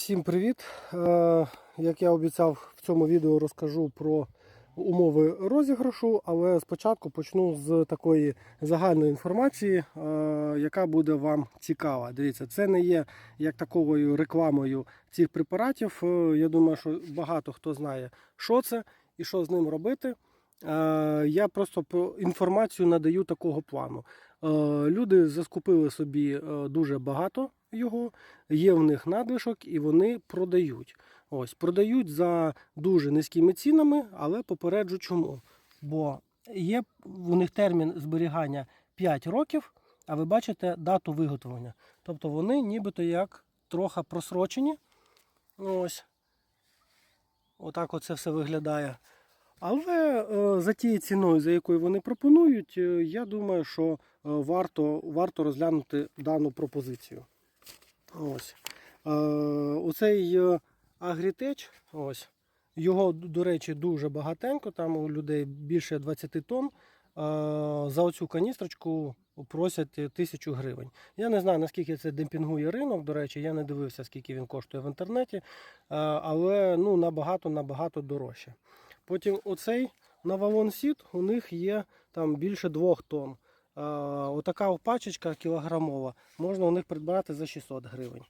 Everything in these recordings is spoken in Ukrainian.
Всім привіт! Е, Як я обіцяв в цьому відео розкажу про умови розіграшу, але спочатку почну з такої загальної інформації, е, яка буде вам цікава. Дивіться, це не є як таковою рекламою цих препаратів. Е, Я думаю, що багато хто знає, що це і що з ним робити. Я просто про інформацію надаю такого плану. Люди заскупили собі дуже багато його, є в них надлишок і вони продають. Ось, продають за дуже низькими цінами, але попереджу чому. Бо є у них термін зберігання 5 років, а ви бачите дату виготовлення. Тобто вони нібито як трохи просрочені. Ось. Отак оце все виглядає. Але е, за тією ціною, за якою вони пропонують, е, я думаю, що е, варто, варто розглянути дану пропозицію. Ось. Е, оцей е, Агрітеч, ось, його, до речі, дуже багатенько, там у людей більше 20 тонн. Е, за оцю каністрочку просять тисячу гривень. Я не знаю, наскільки це демпінгує ринок, до речі, я не дивився, скільки він коштує в інтернеті, е, але ну, набагато-набагато дорожче. Потім оцей Навалон Сіт, у них є там більше 2 тонн. Е, Отака пачечка кілограмова можна у них придбати за 600 гривень.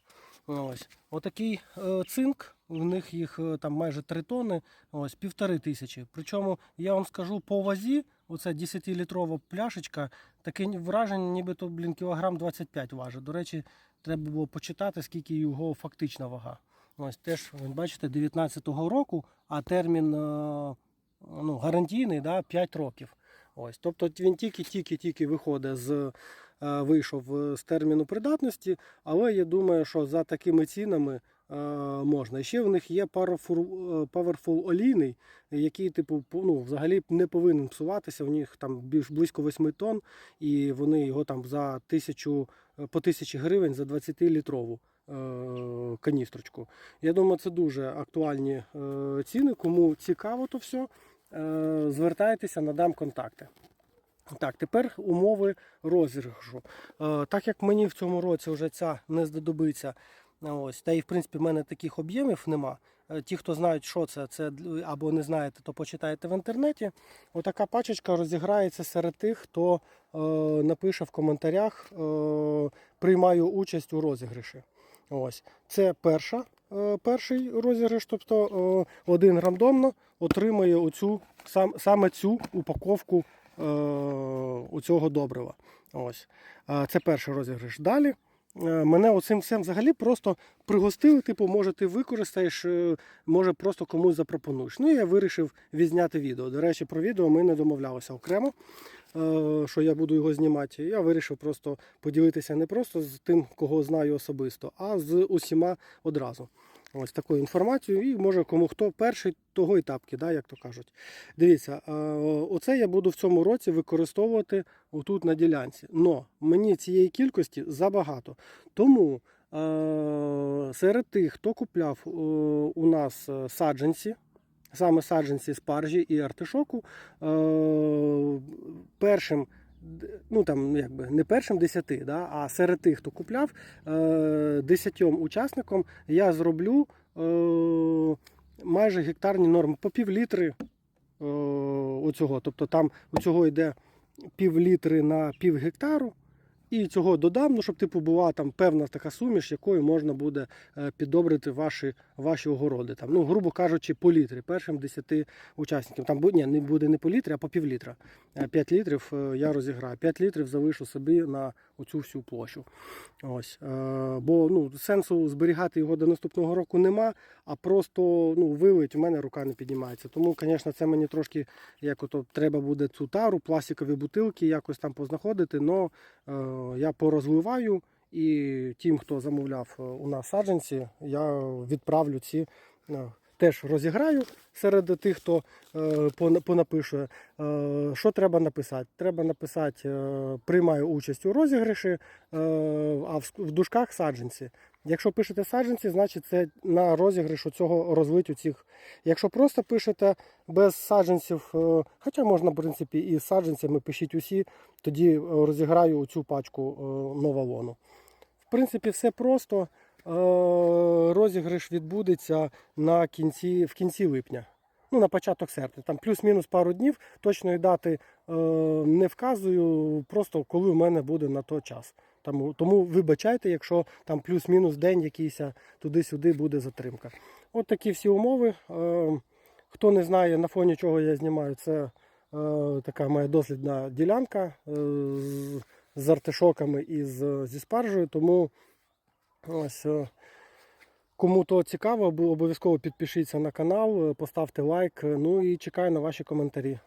Ось. Отакий е, цинк, у них їх е, там майже 3 тонни, ось півтори тисячі. Причому я вам скажу по вазі, оця 10-літрова пляшечка, таке враження, нібито блін, кілограм 25 важить. До речі, треба було почитати, скільки його фактична вага. Ось теж, бачите, 19-го року, а термін ну, гарантійний да, 5 років. Ось, тобто він тільки-тільки-тільки виходить з е, вийшов з терміну придатності, але я думаю, що за такими цінами е, можна. І ще в них є Powerful, е, олійний, який типу ну, взагалі не повинен псуватися. У них там більш близько 8 тонн, і вони його там за тисячу по тисячі гривень за 20-літрову е, каністрочку. Я думаю, це дуже актуальні ціни. Кому цікаво то все, звертайтеся, надам контакти. Так, тепер умови розіграшу. Е, так як мені в цьому році вже ця не знадобиться, ось, та і в принципі в мене таких об'ємів нема. Е, Ті, хто знають, що це, це або не знаєте, то почитайте в інтернеті. Отака пачечка розіграється серед тих, хто е, напише в коментарях е, приймаю участь у розіграші. Ось. Це перша, е, перший розіграш, тобто е, один рандомно отримає оцю, сам, саме цю упаковку е, у цього добрива. Ось. Е, Це перший розіграш. Далі е, мене оцим всім взагалі просто пригостили, типу, може ти використаєш, е, може просто комусь запропонуєш. Ну і я вирішив відзняти відео. До речі, про відео ми не домовлялися окремо, е, що я буду його знімати. Я вирішив просто поділитися не просто з тим, кого знаю особисто, а з усіма одразу. Ось такою інформацією, і може кому хто перший, того і да, як то кажуть. Дивіться, оце я буду в цьому році використовувати отут на ділянці. Но мені цієї кількості забагато. Тому серед тих, хто купляв у нас е, саджанці, саме саджанці спаржі і артишоку, е, першим. Ну там якби не першим десяти, да, а серед тих, хто купляв, е, десятьом учасникам я зроблю е, майже гектарні норми по пів літри е, оцього. Тобто там у цього йде пів літри на пів гектару. І цього додам, ну, щоб типу була там певна така суміш, якою можна буде е, піддобрити ваші, ваші огороди. Там, ну, грубо кажучи, по літрі першим 10 учасникам. Там ні, не буде не по літрі, а по пів літра. 5 літрів е, я розіграю. 5 літрів залишу собі на оцю всю площу. Ось. Е, Бо ну, сенсу зберігати його до наступного року нема, а просто ну, вилить, у мене рука не піднімається. Тому, звісно, це мені трошки як ото треба буде цю тару, пластикові бутилки якось там познаходити, але я порозливаю і тим, хто замовляв е, у нас саджанці, я відправлю ці. е, Теж розіграю серед тих, хто е, пона- понапише. Е, що треба написати? Треба написати е, приймаю участь у розіграші, е, а в, в дужках саджанці. Якщо пишете саджанці, значить це на розіграш цього розлиту цих. Якщо просто пишете без саджанців, е, хоча можна, в принципі, і з саджанцями пишіть усі, тоді е, розіграю цю пачку е, новалону. В принципі, все просто. розіграш відбудеться на кінці, в кінці липня. Ну, на початок серпня. Там плюс-мінус пару днів. Точної дати не вказую, просто коли в мене буде на той час. Тому, тому вибачайте, якщо там плюс-мінус день якийсь туди-сюди буде затримка. От такі всі умови. Е, хто не знає, на фоні чого я знімаю, це е, така моя дослідна ділянка е, з, артишоками і зі спаржею. Тому ось. Кому то цікаво, обов'язково підпишіться на канал, поставте лайк. Ну і чекаю на ваші коментарі.